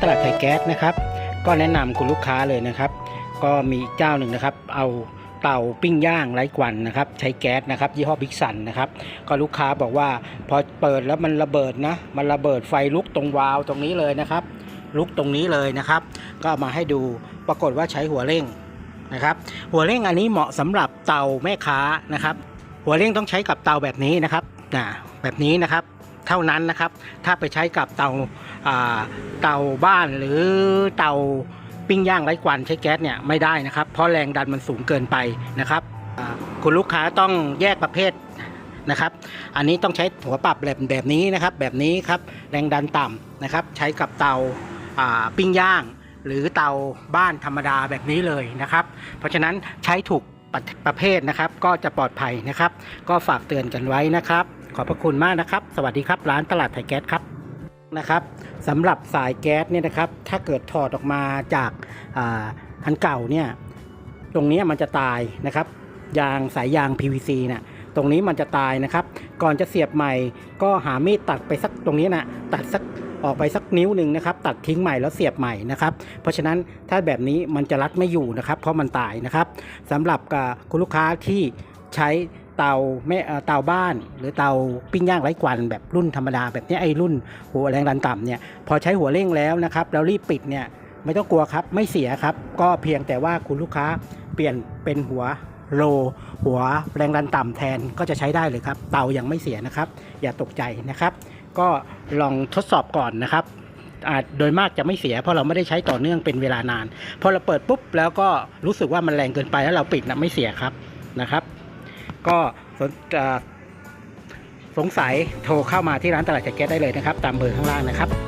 ตลาดไทยแก๊สนะครับ ก็แนะนำคุณลูกค้าเลยนะครับ ก็มีเจ้าหนึ่งนะครับ เอาเตาปิ้งย่างไร้ควันนะครับ ใช้แก๊สนะครับ ยี่ห้อบิ๊กสันนะครับ ก็ลูกค้าบอกว่าพอเปิดแล้วมันระเบิดนะ มันระเบิดไฟลุกตรงวาล์วตรงนี้เลยนะครับ ลุกตรงนี้เลยนะครับ ก็มาให้ดูปรากฏว่าใช้หัวเร่งนะครับ หัวเร่งอันนี้เหมาะสำหรับเตาแม่ค้านะครับ หัวเร่งต้องใช้กับเตาแบบนี้นะครับนะแบบนี้นะครับ เท่านั้นนะครับ ถ้าไปใช้กับเตาเตาบ้านหรือเตาปิ้งย่างไร้ควันใช้แก๊สเนี่ยไม่ได้นะครับ เพราะแรงดันมันสูงเกินไปนะครับคุณลูกค้าต้องแยกประเภทนะครับ อันนี้ต้องใช้หัวปรับแบบแบบนี้นะครับ แบบนี้ครับแรงดันต่ำนะครับ ใช้กับเตาปิ้งย่าง หรือเตาบ้านธรรมดาแบบนี้เลยนะครับ เพราะฉะนั้นใช้ถูกประเภทนะครับ ก็จะปลอดภัยนะครับ ก็ฝากเตือนกันไว้นะครับ ขอบพระคุณมากนะครับ สวัสดีครับ ร้านตลาดไทยแก๊สครับนะครับสำหรับสายแก๊สเนี่ยนะครับ ถ้าเกิดถอดออกมาจากอ่าคันเก่าเนี่ยตรงนี้มันจะตายนะครับ ยางสายยาง PVC เนี่ยตรงนี้มันจะตายนะครับ ก่อนจะเสียบใหม่ ก็หามีดตัดไปสักตรงนี้นะตัดสักออกไปสักนิ้วหนึ่งนะครับ ตัดทิ้งใหม่แล้วเสียบใหม่นะครับ เพราะฉะนั้นถ้าแบบนี้มันจะรัดไม่อยู่นะครับ เพราะมันตายนะครับสำหรับคุณลูกค้าที่ใช้ เตาไม่เตาบ้าน หรือเตาปิ้งย่างไร้ควันแบบรุ่นธรรมดาแบบนี้ไอ้รุ่นหัวแรงดันต่ำเนี่ยพอใช้หัวเร่งแล้วนะครับแล้วรีบปิดเนี่ยไม่ต้องกลัวครับไม่เสียครับ ก็เพียงแต่ว่าคุณลูกค้าเปลี่ยนเป็นหัวโล หัวแรงดันต่ำแทนก็จะใช้ได้เลยครับ เตายังไม่เสียนะครับ อย่าตกใจนะครับ ก็ลองทดสอบก่อนนะครับอาจโดยมากจะไม่เสีย เพราะเราไม่ได้ใช้ต่อเนื่องเป็นเวลานานพอเราเปิดปุ๊บแล้วก็รู้สึกว่ามันแรงเกินไปแล้วเราปิดนะไม่เสียครับนะครับ ก็สนสงสัยโทรเข้ามาที่ร้านตลาดแจ็คเก็ตได้เลยนะครับ ตามเบอร์ข้างล่างนะครับ